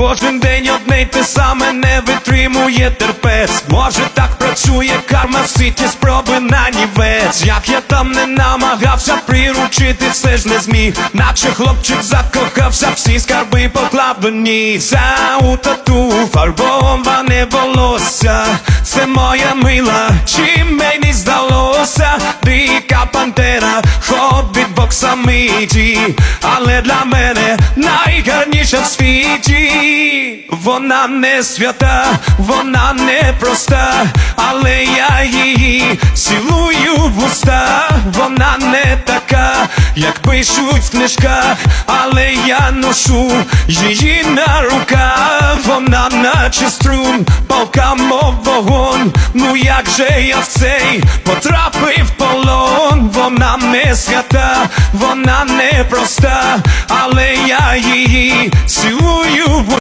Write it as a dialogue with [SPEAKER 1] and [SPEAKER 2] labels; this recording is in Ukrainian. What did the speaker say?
[SPEAKER 1] Кожен день одне й те саме не витримує терпець. Може так працює карма, всітє спроби на нівець. Як я там не намагався приручити, все ж не зміг. Наче хлопчик закохався, всі скарби поклав до ніг. За у тату фарбоване волосся. Це моя мила, чи мені здалося, дика пантера, хобіт боксамиті, але для мене світі. Вона не свята, вона не проста, але я її цілую в уста. Вона не така, як пишуть в книжках, але я ношу її на руках. Вона наче струн, палка мов вогонь. Ну як же я в цей потрапив полон? Вона не свята, вона не проста, але я її цілую в